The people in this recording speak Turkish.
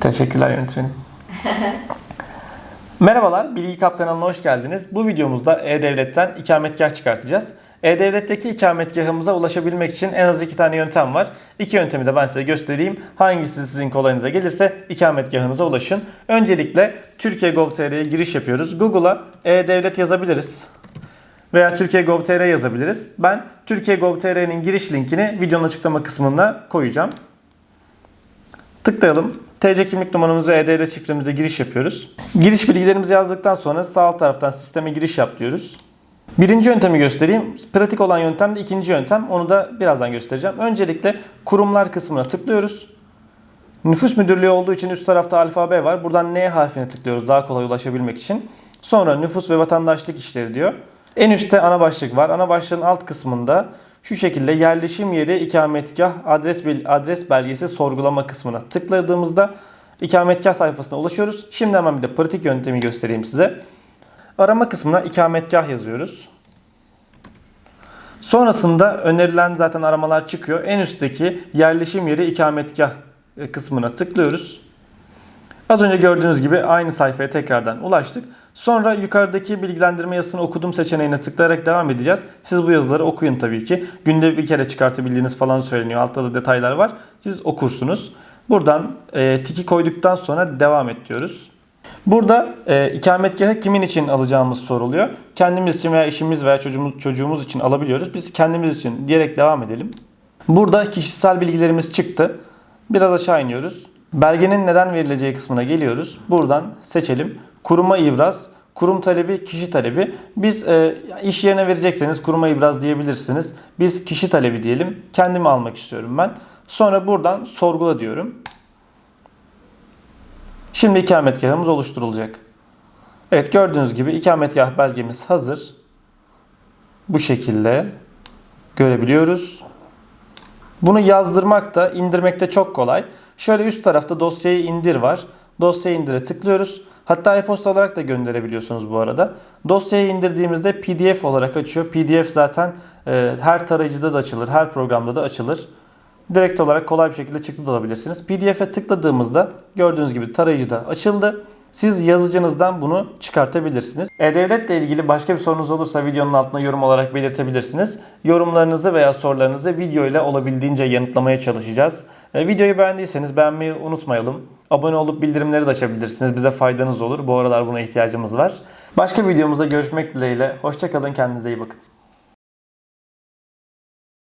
Teşekkürler yönetmenim. Merhabalar, Bilgi Kap kanalına hoş geldiniz. Bu videomuzda E-Devlet'ten ikametgah çıkartacağız. E-Devlet'teki ikametgahımıza ulaşabilmek için en az iki tane yöntem var. İki yöntemi de ben size göstereyim. Hangisi sizin kolayınıza gelirse ikametgahınıza ulaşın. Öncelikle Türkiye Gov.tr'ye giriş yapıyoruz. Google'a E-Devlet yazabiliriz. Veya Türkiye Gov.tr yazabiliriz. Ben Türkiye Gov.tr'nin giriş linkini videonun açıklama kısmına koyacağım. Tıklayalım. TC kimlik numaramızı E-Devlet şifremize giriş yapıyoruz. Giriş bilgilerimizi yazdıktan sonra sağ alt taraftan sisteme giriş yap diyoruz. Birinci yöntemi göstereyim. Pratik olan yöntem de ikinci yöntem. Onu da birazdan göstereceğim. Öncelikle kurumlar kısmına tıklıyoruz. Nüfus müdürlüğü olduğu için üst tarafta alfabe var. Buradan N harfine tıklıyoruz daha kolay ulaşabilmek için. Sonra nüfus ve vatandaşlık işleri diyor. En üstte ana başlık var. Ana başlığın alt kısmında şu şekilde yerleşim yeri, ikametgah, adres bel- adres belgesi sorgulama kısmına tıkladığımızda ikametgah sayfasına ulaşıyoruz. Şimdi hemen bir de pratik yöntemi göstereyim size. Arama kısmına ikametgah yazıyoruz. Sonrasında önerilen zaten aramalar çıkıyor. En üstteki yerleşim yeri ikametgah e, kısmına tıklıyoruz. Az önce gördüğünüz gibi aynı sayfaya tekrardan ulaştık. Sonra yukarıdaki bilgilendirme yazısını okudum seçeneğine tıklayarak devam edeceğiz. Siz bu yazıları okuyun tabii ki. Günde bir kere çıkartabildiğiniz falan söyleniyor. Altta da detaylar var. Siz okursunuz. Buradan e, tiki koyduktan sonra devam et diyoruz. Burada e, ikametgahı kimin için alacağımız soruluyor. Kendimiz için veya eşimiz veya çocuğumuz, çocuğumuz için alabiliyoruz. Biz kendimiz için diyerek devam edelim. Burada kişisel bilgilerimiz çıktı. Biraz aşağı iniyoruz. Belgenin neden verileceği kısmına geliyoruz. Buradan seçelim. Kuruma ibraz, kurum talebi, kişi talebi. Biz e, iş yerine verecekseniz kuruma ibraz diyebilirsiniz. Biz kişi talebi diyelim. Kendimi almak istiyorum ben. Sonra buradan sorgula diyorum. Şimdi ikametgahımız oluşturulacak. Evet gördüğünüz gibi ikametgah belgemiz hazır. Bu şekilde görebiliyoruz. Bunu yazdırmak da indirmek de çok kolay. Şöyle üst tarafta dosyayı indir var. Dosyayı indire tıklıyoruz. Hatta e-posta olarak da gönderebiliyorsunuz bu arada. Dosyayı indirdiğimizde PDF olarak açıyor. PDF zaten e, her tarayıcıda da açılır, her programda da açılır. Direkt olarak kolay bir şekilde çıktı da alabilirsiniz. PDF'e tıkladığımızda gördüğünüz gibi tarayıcıda açıldı. Siz yazıcınızdan bunu çıkartabilirsiniz. E-Devlet ile ilgili başka bir sorunuz olursa videonun altına yorum olarak belirtebilirsiniz. Yorumlarınızı veya sorularınızı video ile olabildiğince yanıtlamaya çalışacağız. E, videoyu beğendiyseniz beğenmeyi unutmayalım. Abone olup bildirimleri de açabilirsiniz. Bize faydanız olur. Bu aralar buna ihtiyacımız var. Başka videomuzda görüşmek dileğiyle. Hoşçakalın. Kendinize iyi bakın.